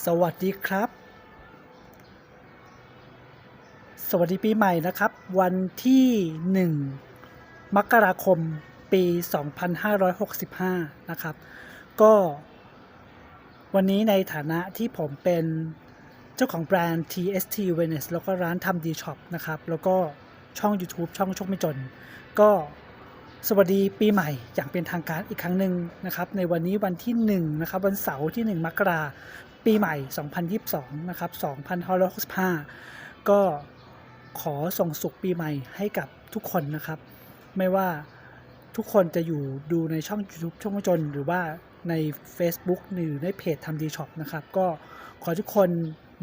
สวัสดีครับ สวัสดีปีใหม่นะครับ วันที่ 1 มกราคมปี 2565 นะครับ ก็วันนี้ในฐานะที่ผมเป็นเจ้าของแบรนด์ TST Wellness แล้วก็ร้านทำดีช็อปนะครับ แล้วก็ช่อง YouTube ช่องโชคไม่จน ก็ สวัสดีปีใหม่อย่างเป็นทางการอีกครั้งหนึ่งนะครับในวันนี้วันที่1นะครับวันเสาร์ที่ 1 มกราปีใหม่ 2022 นะครับ 2565 ก็ขอส่งสุขปีใหม่ให้กับทุกคนนะครับ ไม่ว่าทุกคนจะอยู่ดูในช่อง YouTube ช่องจน หรือว่าใน Facebook หรือในเพจทำดีช็อปนะครับ ก็ขอทุกคน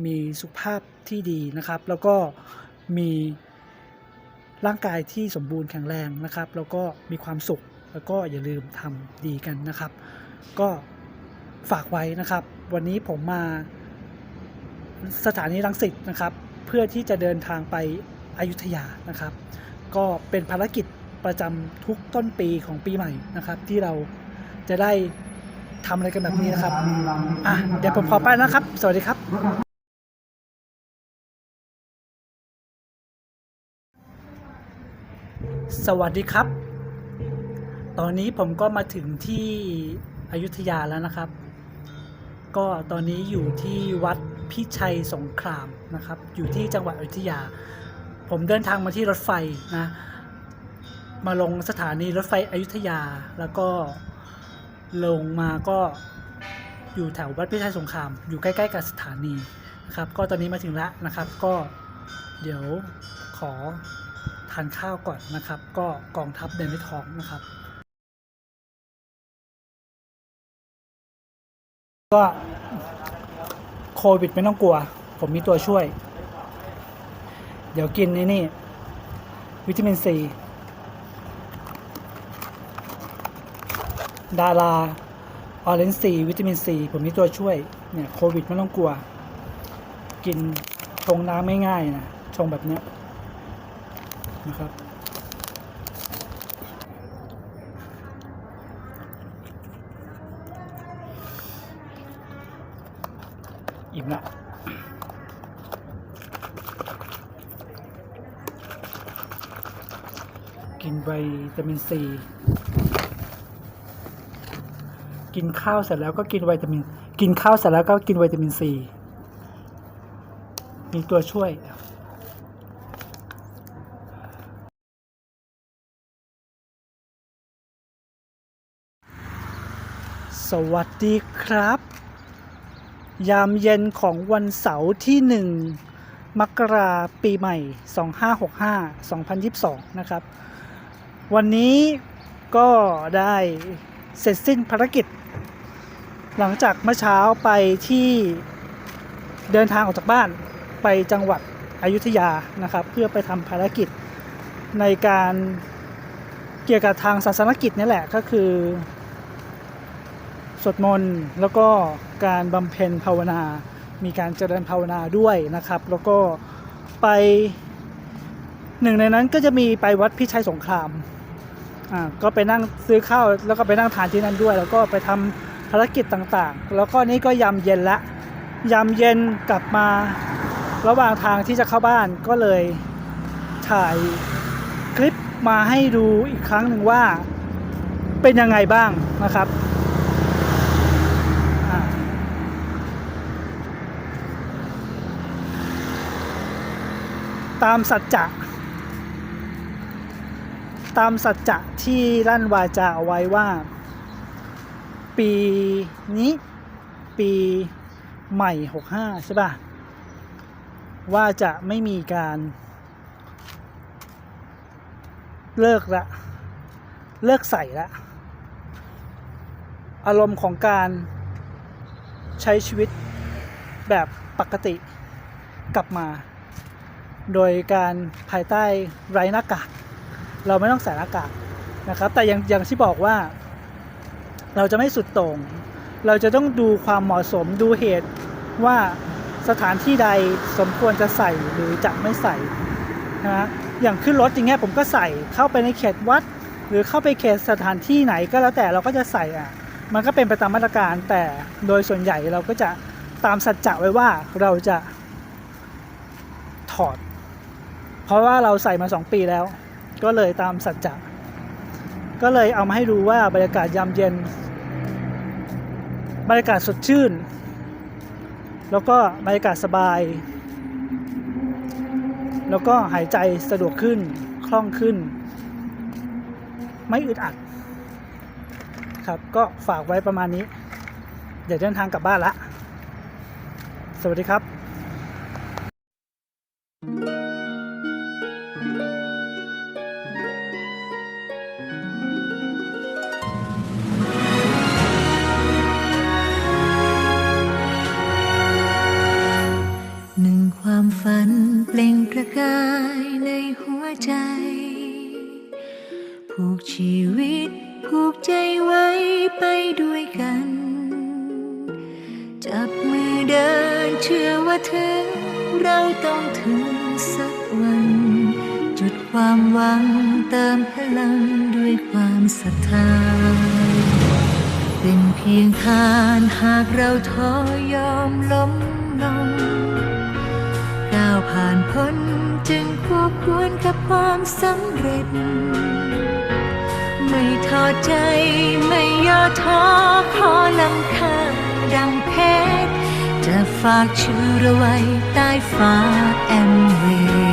มีสุขภาพที่ดีนะครับ แล้วก็มี ร่างกายที่สมบูรณ์แข็งแรงนะครับ แล้วก็มีความสุขแล้วก็อย่าลืมทำดีกันนะครับ ก็ฝากไว้นะครับ วันนี้ผมมาสถานีรังสิตนะครับ เพื่อที่จะเดินทางไปอยุธยานะครับ ก็เป็นภารกิจประจำทุกต้นปีของปีใหม่นะครับ ที่เราจะได้ทำอะไรกันแบบนี้นะครับ อะ เดี๋ยวผมขอไปนะครับ สวัสดีครับ สวัสดีครับ ตอนนี้ผมก็มาถึงที่อยุธยาแล้วนะครับ ก็ตอนนี้อยู่ที่วัดพิชัยสงครามนะครับ อยู่ที่จังหวัดอยุธยา ผมเดินทางมาที่รถไฟนะ มาลงสถานีรถไฟอยุธยา แล้วก็ลงมาก็อยู่แถววัดพิชัยสงคราม อยู่ใกล้ ๆ กับสถานีนะครับ ก็ตอนนี้มาถึงแล้วนะครับ ก็เดี๋ยวขอานข้าวก่อนนะครับ ก็กองทัพเดินด้วยท้องนะครับ ก็โควิดไม่ต้องกลัว ผมมีตัวช่วย เดี๋ยวกินนี่นี่ วิตามินซีดาราออเรนซีวิตามินซีผมมีตัวช่วย เนี่ยโควิดไม่ต้องกลัว กินชงน้ำง่ายๆนะ ชงแบบเนี้ย นะครับอิ่มละกินไวตามินซีกินข้าวเสร็จแล้วก็กินวิตามิน กินข้าวเสร็จแล้วก็กินวิตามินซีมีตัวช่วย สวัสดีครับ ยามเย็นของวันเสาร์ที่ 1 มกราปีใหม่ 2565 2022 นะครับ วันนี้ก็ได้เสร็จสิ้นภารกิจ หลังจากเมื่อเช้าไปที่เดินทางออกจากบ้านไปจังหวัดอยุธยานะครับ เพื่อไปทำภารกิจในการเกี่ยวกับทางศาสนกิจนี่แหละก็คือ สวดมนต์แล้วก็การบำเพ็ญภาวนา มีการเจริญภาวนาด้วยนะครับ แล้วก็ไปหนึ่งในนั้นก็จะมีไปวัดพิชัยสงครามอ่าก็ไปนั่งซื้อข้าวแล้วก็ไปนั่งทานที่นั่นด้วย แล้วก็ไปทำภารกิจต่างๆ แล้วก็นี่ก็ยำเย็นละยำเย็นกลับมาระหว่างทางที่จะเข้าบ้านก็เลยถ่ายคลิปมาให้ดูอีกครั้งหนึ่งว่าเป็นยังไงบ้างนะครับ ตามสัจจะตามสัจจะที่ลั่นวาจาเอาไว้ว่า ปีนี้ปีใหม่ 65 ใช่ป่ะ ว่าจะไม่มีการ เลิกละ เลิกใส่ละ อารมณ์ของการใช้ชีวิตแบบปกติกลับมา โดยการภายใต้ไร้หน้ากากเราไม่ต้องใส่หน้ากากนะครับแต่อย่างอย่างที่บอกว่า เราจะไม่สุดโต่ง เราจะต้องดูความเหมาะสมดูเหตุว่าสถานที่ใดสมควรจะใส่หรือจะไม่ใส่นะฮะอย่างขึ้นรถอย่างเงี้ยผมก็ใส่เข้าไปในเขตวัด หรือเข้าไปเขตสถานที่ไหนก็แล้วแต่เราก็จะใส่อะมันก็เป็นไปตามมาตรการแต่โดยส่วนใหญ่เราก็จะตามสัจจะไว้ว่าเราจะถอด เพราะว่าเราใส่มาสองปีแล้ว ก็เลยตามสัจจะก็เลยเอามาให้ดูว่าบรรยากาศยามเย็น บรรยากาศสดชื่น แล้วก็บรรยากาศสบาย แล้วก็หายใจสะดวกขึ้นคล่องขึ้น ไม่อึดอัด ครับก็ฝากไว้ประมาณนี้ เดี๋ยวเดินทางกลับบ้านละ สวัสดีครับ ระกายในหัวใจ ผูกชีวิตผูกใจไว้ไปด้วยกัน จับมือเดินเชื่อว่าถึง เราต้องถึงสักวัน จุดความหวังเติมพลังด้วยความศรัทธา เป็นเพียงทานหากเราท้อยอมล้มลงก้าวผ่านพ้น จึงควบควรกับความสำเร็จ ไม่ท้อใจไม่ย่อท้อขอลำค่าดังเพชรจะฝากชื่อเราไว้ใต้ฟ้าแอมเวย์